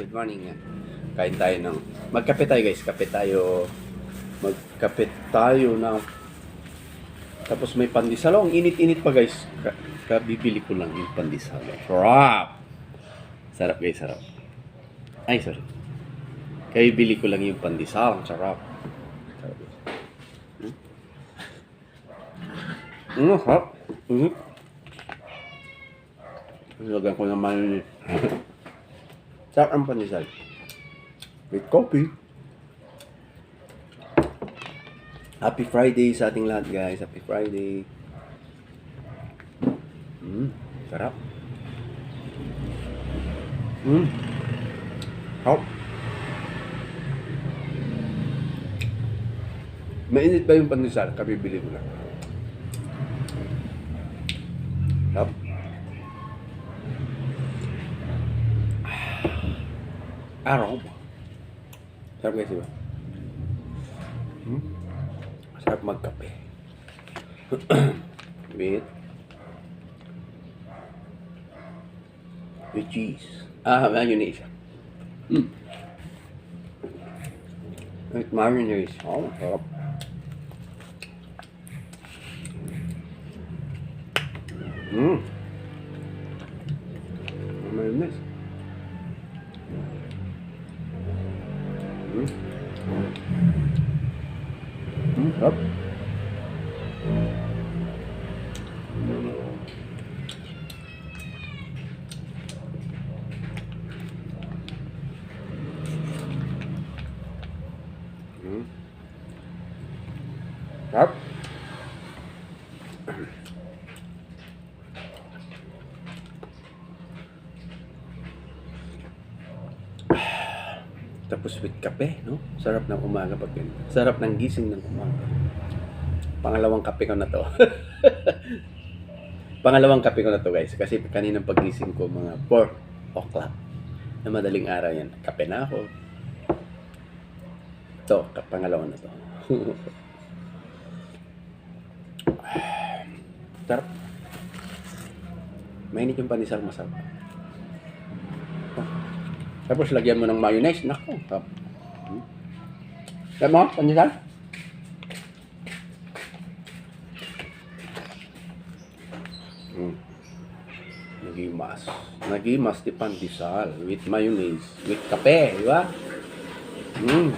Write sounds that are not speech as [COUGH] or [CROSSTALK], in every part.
Good morning. Kain tayo ng... Magkape tayo guys. Kape tayo. Magkape tayo na... Tapos may pandesal. Oh, init-init pa guys. Ka kabibili ko lang yung pandesal. Sarap! Sarap guys, sarap. Ay, sorry. Kabibili ko lang yung pandesal. Ang sarap. Sarap guys. Hmm? Mm, sarap. Mm. Lagyan ko naman yun. [LAUGHS] Sarap ang pandesal. With coffee. Happy Friday sa ating lahat guys. Happy Friday. Mm, sarap. Mm. Sarap. Mainit ba yung pandesal? Kabibili ko lang. Sarap. Araw ba? Sarap guys, diba? Hmm? Sarap magkape. with with cheese. Ah, mayonnaise. Hmm. With mayonnaise. Oh, sarap. Hmm. Sarap. Hmm. Sarap. Tapos with kape, no? Sarap ng umaga pag ganyan. Sarap ng gising ng umaga. Pangalawang kape ko na to. [LAUGHS] Pangalawang kape ko na to guys. Kasi kaninang pagising ko mga 4 o'clock na madaling araw yan. Kape na ako. Ito, pangalawa na to. [LAUGHS] Sarap. Mainit yung panisal masarap. Tapos lagyan mo ng mayonnaise. Nako. Hmm. Kaya mo, panisal? Hmm. Nagimas. Nagimas di pandesal with mayonnaise. With kape, di ba? Hmm.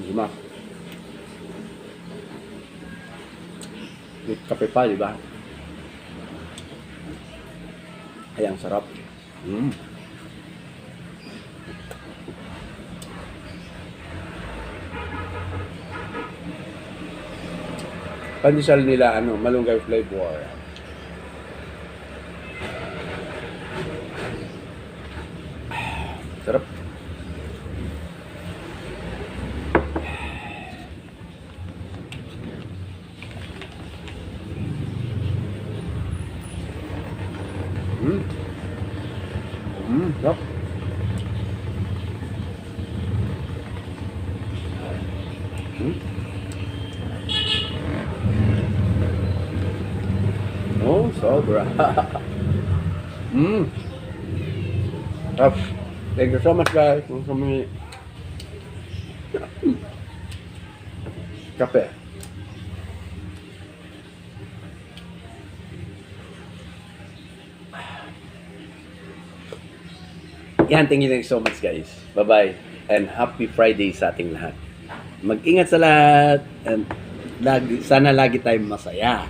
Nagimas. With kape pa, di ba? Ay, ang sarap. Hmm. Pandesal nila, ano, malunggay flavor. Sarap. Hmm. Hmm, sarap. Hmm. Oh, sobra. [LAUGHS] mm. Sarap. Thank you so much guys. Kung kami [LAUGHS] kape. Yan, thank you, thank you so much guys. Bye-bye. And happy Friday sa ating lahat. Mag-ingat sa lahat. And lagi, sana lagi tayong masaya.